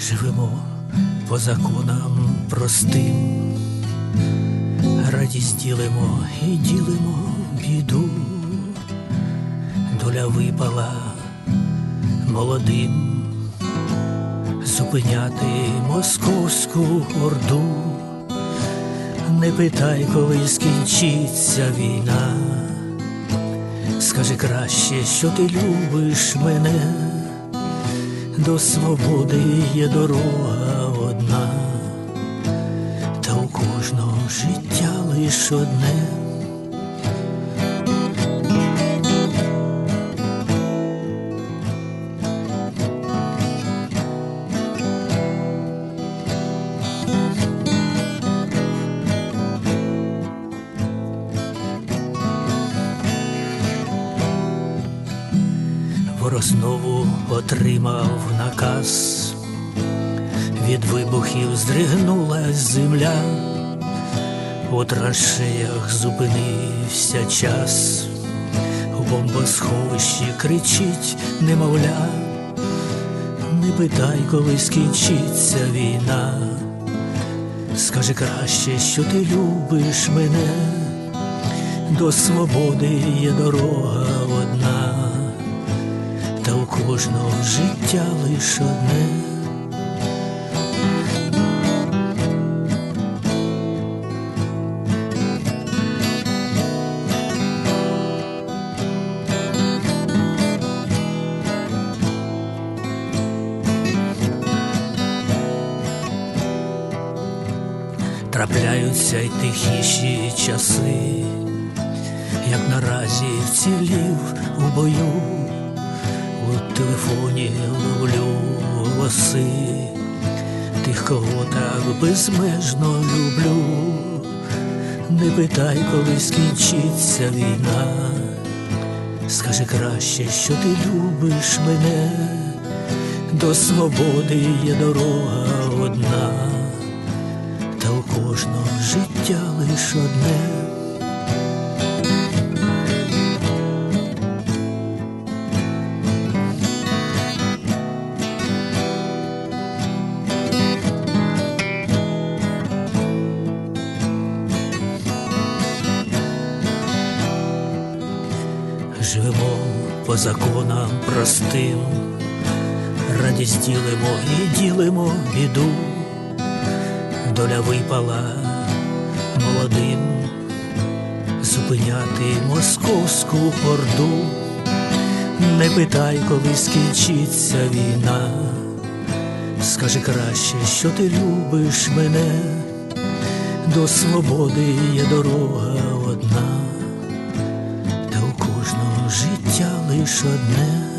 живемо по законам простим, радість ділимо і ділимо біду, доля випала молодим. Зупиняти московську орду. Не питай, коли скінчиться війна, скажи краще, що ти любиш мене, до свободи є дорога одна, та у кожного життя лиш одне. Ворог знову отримав наказ, від вибухів здригнулась земля, у траншеях зупинився час, у бомбосховищі кричить немовля, не питай, коли скінчиться війна, скажи краще, що ти любиш мене, до свободи є дорога кожного життя лиш одне. Трапляються й тихіші часи, як наразі вцілів у бою. У телефоні ловлю голоси тих, кого так безмежно люблю. Не питай, коли скінчиться війна. Скажи краще, що ти любиш мене, до свободи є дорога одна, та у кожного життя лиш одне. Живемо по законам простим, радість ділимо і ділимо біду, доля випала молодим, зупиняти московську орду, не питай, коли скінчиться війна, скажи краще, що ти любиш мене, до свободи є дорога одна та